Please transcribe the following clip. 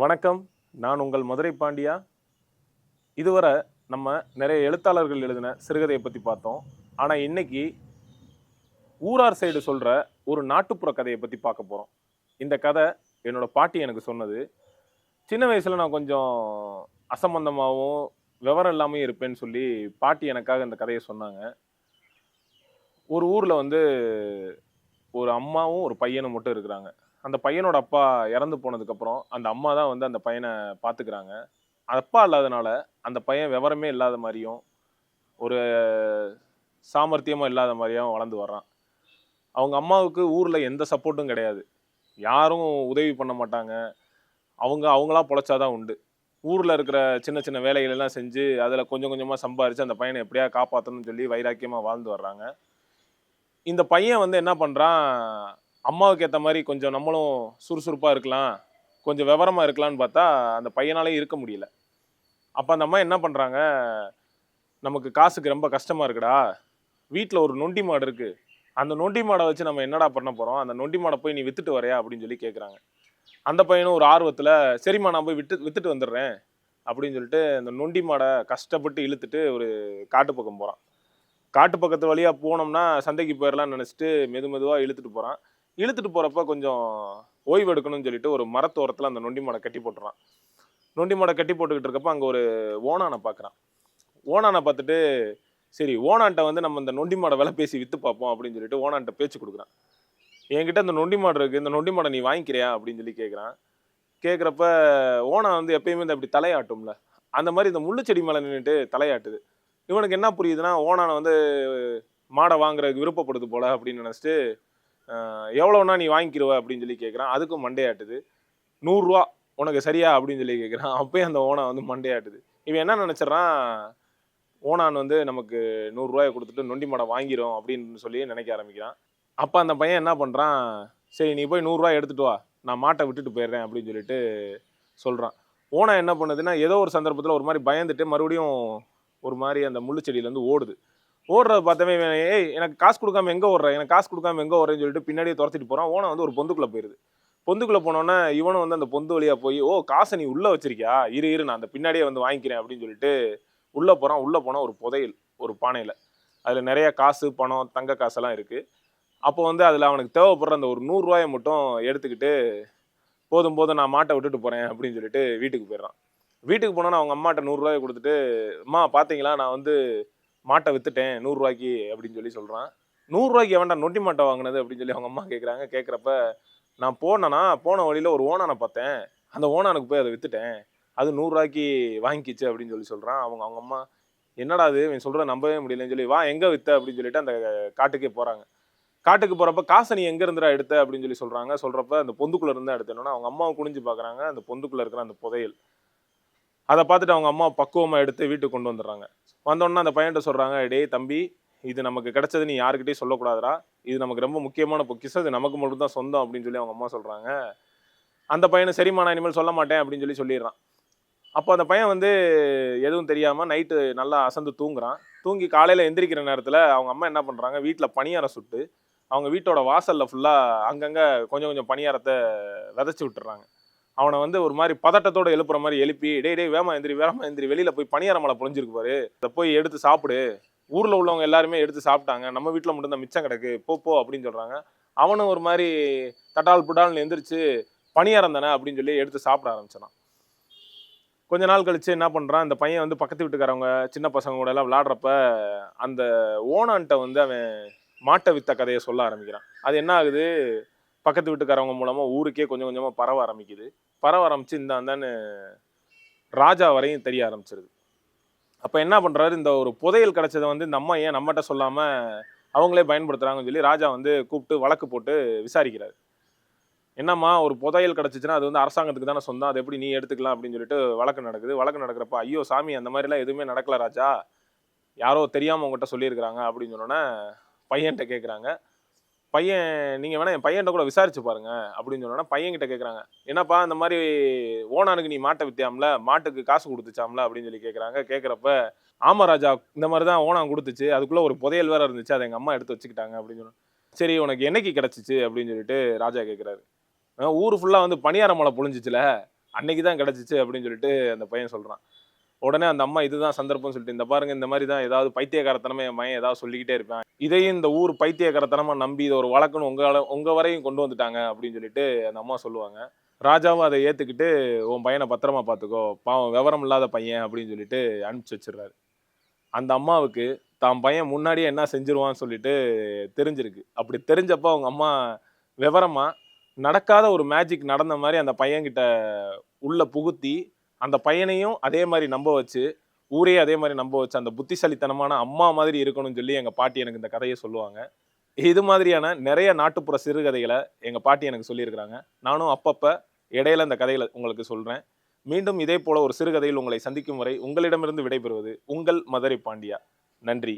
வணக்கம். நான் உங்கள் மதுரை பாண்டியா. இதுவரை நம்ம நிறைய எழுத்தாளர்கள் எழுதின சிறுகதையை பற்றி பார்த்தோம். ஆனால் இன்றைக்கி ஊரார் சைடு சொல்கிற ஒரு நாட்டுப்புற கதையை பற்றி பார்க்க போகிறோம் இந்த கதை என்னோடய பாட்டி எனக்கு சொன்னது. சின்ன வயசில் நான் கொஞ்சம் அசம்பந்தமாகவும் விவரம் இல்லாமல் இருப்பேன்னு சொல்லி பாட்டி எனக்காக இந்த கதையை சொன்னாங்க. ஒரு ஊரில் வந்து ஒரு அம்மாவும் ஒரு பையனும் மட்டும் இருக்கிறாங்க. அந்த பையனோட அப்பா இறந்து போனதுக்கப்புறம் அந்த அம்மா தான் வந்து அந்த பையனை பார்த்துக்கிறாங்க அப்பா இல்லாதனால அந்த பையன் விவரமே இல்லாத மாதிரியும் ஒரு சாமர்த்தியமும் இல்லாத மாதிரியும் வளர்ந்து வர்றான். அவங்க அம்மாவுக்கு ஊரில் எந்த சப்போர்ட்டும் கிடையாது. யாரும் உதவி பண்ண மாட்டாங்க. அவங்க அவங்களா பொழைச்சாதான் உண்டு. ஊரில் இருக்கிற சின்ன சின்ன வேலைகளெல்லாம் செஞ்சு அதில் கொஞ்சம் கொஞ்சமாக சம்பாரித்து அந்த பையனை எப்படியா காப்பாற்றணும்னு சொல்லி வைராக்கியமாக வாழ்ந்து வர்றாங்க. இந்த பையன் வந்து என்ன பண்ணுறான் அம்மாவுக்கு ஏற்ற மாதிரி கொஞ்சம் நம்மளும் சுறுசுறுப்பாக இருக்கலாம். கொஞ்சம் விவரமாக இருக்கலாம்னு பார்த்தா அந்த பையனாலே இருக்க முடியல. அப்போ அந்த அம்மா என்ன பண்ணுறாங்க நமக்கு காசுக்கு ரொம்ப கஷ்டமாக இருக்குடா. வீட்டில் ஒரு நொண்டி மாடு இருக்குது அந்த நொண்டி மாடை வச்சு நம்ம என்னடா பண்ண போகிறோம் அந்த நொண்டி மாடை போய் நீ வித்துட்டு வரையா? அப்படின்னு சொல்லி கேட்குறாங்க அந்த பையனும் ஒரு ஆர்வத்தில் சரிம்மா நான் போய் விட்டு வித்துட்டு வந்துடுறேன். அப்படின்னு சொல்லிட்டு அந்த நொண்டி மாடை கஷ்டப்பட்டு இழுத்துட்டு ஒரு காட்டு பக்கம் போகிறான் காட்டு பக்கத்து வழியாக போனோம்னா சந்தைக்கு போயிடலாம்னு நினச்சிட்டு மெது மெதுவாக இழுத்துட்டு போகிறான் இழுத்துட்டு போகிறப்ப கொஞ்சம் ஓய்வு எடுக்கணும்னு சொல்லிட்டு ஒரு மரத்தோரத்தில் அந்த நொண்டி மாடை கட்டி போட்டுறான். நொண்டி மாடை கட்டி போட்டுக்கிட்டு இருக்கப்ப அங்கே ஒரு ஓனானை பார்க்குறான் ஓனானை பார்த்துட்டு சரி ஓனான்ட்ட வந்து நம்ம இந்த நொண்டி மாடை விலை பேசி விற்று பார்ப்போம் அப்படின்னு சொல்லிட்டு ஓனான்ட்ட பேச்சு கொடுக்குறான். என்கிட்ட இந்த நொண்டி மாடு இருக்குது இந்த நொண்டி மாடை நீ வாங்கிக்கிறியா? அப்படின்னு சொல்லி கேட்குறான் கேட்குறப்ப ஓனா வந்து எப்பயுமே இந்த அப்படி தலையாட்டும்ல. அந்த மாதிரி இந்த முள்ளு செடி மேலே நின்றுட்டு தலையாட்டுது. இவனுக்கு என்ன புரியுதுன்னா ஓனானை வந்து மாடை வாங்குறதுக்கு விருப்பப்படுது போல அப்படின்னு நினச்சிட்டு எவ்வளோனா நீ வாங்கிக்கிருவ அப்படின்னு சொல்லி கேட்குறான் அதுக்கும் மண்டையாட்டுது. நூறுரூவா உனக்கு சரியா அப்படின்னு சொல்லி கேட்குறான் அப்போயே அந்த ஓனா வந்து மண்டையாட்டுது. இவன் என்ன நினச்சிட்றான்? ஓனான் வந்து நமக்கு நூறுரூவாயை கொடுத்துட்டு நொண்டி மடம் வாங்கிரும் அப்படின்னு சொல்லி நினைக்க ஆரம்பிக்கிறான். அப்போ அந்த பையன் என்ன பண்ணுறான் சரி நீ போய் நூறுரூவா எடுத்துகிட்டு வா. நான் மாட்டை விட்டுட்டு போயிடுறேன் அப்படின்னு சொல்லிட்டு சொல்கிறான் ஓனா என்ன பண்ணுதுன்னா ஏதோ ஒரு சந்தர்ப்பத்தில் ஒரு மாதிரி பயந்துட்டு மறுபடியும் ஒரு மாதிரி அந்த முள்ளு செடியிலேருந்து ஓடுது. ஓடுறது பார்த்தவே ஏய் எனக்கு காசு கொடுக்காம எங்கே ஓடுற? எனக்கு காசு கொடுக்காம எங்கே ஓடுறேன்னு சொல்லிட்டு பின்னாடியே துரத்திட்டு போகிறான் ஓனை வந்து ஒரு பொந்துக்குள்ளே போயிருது. பொந்துக்குள்ளே போனோன்னே இவனும் வந்து அந்த பொந்து வழியாக போய் ஓ காசை நீ உள்ளே வச்சிருக்கியா? இரு இரு நான் அந்த பின்னாடியே வந்து வாங்கிக்கிறேன் அப்படின்னு சொல்லிட்டு உள்ளே போகிறான் உள்ளே போனால் ஒரு புதையல் ஒரு பானையில். அதில் நிறைய காசு பணம் தங்க காசெல்லாம் இருக்குது அப்போ வந்து அதில் அவனுக்கு தேவைப்படுற அந்த ஒரு நூறுரூவாயை மட்டும் எடுத்துக்கிட்டு போதும் போதும் நான் மாட்டை விட்டுட்டு போகிறேன் அப்படின்னு சொல்லிட்டு வீட்டுக்கு போயிடுறான். வீட்டுக்கு போனோன்னா அவங்க அம்மாட்ட நூறுரூவாயை கொடுத்துட்டு அம்மா பார்த்தீங்களா? நான் வந்து மாட்டை வித்துட்டேன் நூறுரூவாய்க்கு அப்படின்னு சொல்லி சொல்கிறான் நூறுரூவாய்க்கு வேண்டாம் நொட்டி மாட்டை வாங்கினது அப்படின்னு சொல்லி அவங்க அம்மா கேட்குறாங்க கேட்குறப்ப நான் போனேன்னா போன வழியில் ஒரு ஓனானை பார்த்தேன். அந்த ஓனானுக்கு போய் அதை வித்துட்டேன். அது நூறுரூவாய்க்கு வாங்கிக்கிச்சு அப்படின்னு சொல்லி சொல்கிறான் அவங்க அவங்க அம்மா என்னடா அது இவன் சொல்கிற நம்பவே முடியலன்னு சொல்லி வா எங்கே வித்த? அப்படின்னு சொல்லிட்டு அந்த காட்டுக்கே போகிறாங்க காட்டுக்கு போகிறப்ப காசை நீ எங்கே இருந்துடா எடுத்த? அப்படின்னு சொல்லி சொல்கிறாங்க சொல்கிறப்ப அந்த பொந்துக்குள்ளே இருந்தால் எடுத்தேன்னா அவங்க அம்மாவை குனிஞ்சு பார்க்குறாங்க அந்த பொந்துக்குள்ளே இருக்கிற அந்த புதையல். அதை பார்த்துட்டு அவங்க அம்மா பக்குவமாக எடுத்து வீட்டுக்கு கொண்டு வந்துடுறாங்க. வந்தோடனே அந்த பையன்கிட்ட சொல்கிறாங்க டே தம்பி இது நமக்கு கிடைச்சது நீ யாருக்கிட்டையும் சொல்லக்கூடாதுடா. இது நமக்கு ரொம்ப முக்கியமான பொக்கிசம் இது நமக்கு மட்டும்தான் சொந்தம் அப்படின்னு சொல்லி அவங்க அம்மா சொல்கிறாங்க அந்த பையனை சரிம்மா நான் இனிமேல் சொல்ல மாட்டேன் அப்படின்னு சொல்லி சொல்லிடுறான். அப்போ அந்த பையன் வந்து எதுவும் தெரியாமல் நைட்டு நல்லா அசந்து தூங்குறான். தூங்கி காலையில் எந்திரிக்கிற நேரத்தில் அவங்க அம்மா என்ன பண்ணுறாங்க வீட்டில் பணியாரம் சுட்டு அவங்க வீட்டோட வாசலில் ஃபுல்லாக அங்கங்கே கொஞ்சம் கொஞ்சம் பணியாரத்தை விதைச்சி விட்டுறாங்க. அவனை வந்து ஒரு மாதிரி பதட்டத்தோட எழுப்புற மாதிரி எழுப்பி டே டேய் வேமா எந்திரி வேமா எந்திரி. வெளியில் போய் பணியார மலை பொழிஞ்சிருக்கு பாரு. அதை போய் எடுத்து சாப்பிடு. ஊரில் உள்ளவங்க எல்லாருமே எடுத்து சாப்பிட்டாங்க. நம்ம வீட்டில் மட்டும்தான் மிச்சம் கிடக்கு. போ போ அப்படின்னு சொல்கிறாங்க அவனும் ஒரு மாதிரி தட்டால் புட்டால்னு எந்திரிச்சு பணியாரம் தானே? அப்படின்னு சொல்லி எடுத்து சாப்பிட ஆரம்பிச்சான் கொஞ்ச நாள் கழிச்சு என்ன பண்ணுறான் அந்த பையன் வந்து பக்கத்து வீட்டுக்காரவங்க சின்ன பசங்க கூட எல்லாம் விளாடுறப்ப அந்த ஓனான்ட்ட வந்து அவன் மாட்டை வித்த கதையை சொல்ல ஆரம்பிக்கிறான். அது என்ன ஆகுது? பக்கத்து வீட்டுக்காரவங்க மூலமாக ஊருக்கே கொஞ்சம் கொஞ்சமாக பரவ ஆரம்பிக்குது. பரவ ஆரம்பிச்சு இந்த அந்தான்னு ராஜா வரையும் தெரிய ஆரம்பிச்சிருது. அப்போ என்ன பண்ணுறாரு இந்த ஒரு புதையல் கிடைச்சதை வந்து இந்த அம்மா ஏன் நம்மகிட்ட சொல்லாமல் அவங்களே பயன்படுத்துகிறாங்கன்னு சொல்லி ராஜா வந்து கூப்பிட்டு வழக்கு போட்டு விசாரிக்கிறாரு. என்னம்மா ஒரு புதையல் கிடச்சிச்சுன்னா அது வந்து அரசாங்கத்துக்கு தானே சொந்தம் அது எப்படி நீ எடுத்துக்கலாம் அப்படின்னு சொல்லிட்டு வழக்கு நடக்குது. வழக்கு நடக்கிறப்ப ஐயோ சாமி அந்த மாதிரிலாம் எதுவுமே நடக்கல ராஜா. யாரோ தெரியாமல் உங்கள்கிட்ட சொல்லியிருக்கிறாங்க அப்படின்னு சொன்னோன்னே பையன்கிட்ட கேட்குறாங்க பையன் நீங்கள் வேணா என் பையன்கிட்ட கூட விசாரிச்சு பாருங்க அப்படின்னு சொன்னோன்னா பையன்கிட்ட கேட்குறாங்க என்னப்பா இந்த மாதிரி ஓனானுக்கு நீ மாட்டை வித்தியாம்ல மாட்டுக்கு காசு கொடுத்துச்சாம்ல அப்படின்னு சொல்லி கேட்குறாங்க கேட்குறப்ப ஆமா ராஜா இந்த மாதிரி தான் ஓனான் கொடுத்துச்சு. அதுக்குள்ளே ஒரு புதையல் வேற இருந்துச்சு. அதை எங்கள் அம்மா எடுத்து வச்சுக்கிட்டாங்க அப்படின்னு சொன்னோம் சரி உனக்கு என்னைக்கு கிடச்சிச்சு அப்படின்னு சொல்லிட்டு ராஜா கேட்குறாரு ஊர் ஃபுல்லாக வந்து பணியார மலை பொழிஞ்சிச்சுல அன்னைக்கு தான் கிடச்சிச்சு அப்படின்னு சொல்லிட்டு அந்த பையன் சொல்கிறான் உடனே அந்த அம்மா இதுதான் சந்தர்ப்பம்னு சொல்லிட்டு இந்த பாருங்க இந்த மாதிரி தான் ஏதாவது பைத்தியக்காரத்தனமே என் மயன் ஏதாவது சொல்லிக்கிட்டே இருப்பேன். இதையும் இந்த ஊர் பைத்தியக்காரத்தனமா நம்பி இதை ஒரு வழக்குன்னு உங்களால் உங்கள் வரையும் கொண்டு வந்துட்டாங்க அப்படின்னு சொல்லிட்டு அந்த அம்மா சொல்லுவாங்க. ராஜாவும் அதை ஏற்றுக்கிட்டு உன் பையனை பத்திரமா பார்த்துக்கோ பாவம் விவரம் இல்லாத பையன் அப்படின்னு சொல்லிட்டு அனுப்பிச்சி வச்சிடுறாரு. அந்த அம்மாவுக்கு தான் பையன் முன்னாடியே என்ன செஞ்சிருவான்னு சொல்லிட்டு தெரிஞ்சிருக்கு. அப்படி தெரிஞ்சப்போ அவங்க அம்மா விவரமாக நடக்காத ஒரு மேஜிக் நடந்த மாதிரி அந்த பையன்கிட்ட உள்ள புகுத்தி அந்த பையனையும் அதே மாதிரி நம்ப வச்சு ஊரே அதே மாதிரி நம்ப வச்சு அந்த புத்திசாலித்தனமான அம்மா மாதிரி இருக்கணும்னு சொல்லி எங்கள் பாட்டி எனக்கு இந்த கதையை சொல்லுவாங்க. இது மாதிரியான நிறைய நாட்டுப்புற சிறுகதைகளை எங்கள் பாட்டி எனக்கு சொல்லியிருக்கிறாங்க. நானும் அப்பப்போ இடையில இந்த கதைகளை உங்களுக்கு சொல்கிறேன் மீண்டும் இதே போல ஒரு சிறுகதையில் உங்களை சந்திக்கும் வரை உங்களிடமிருந்து விடைபெறுவது உங்கள் மதுரை பாண்டியா. நன்றி.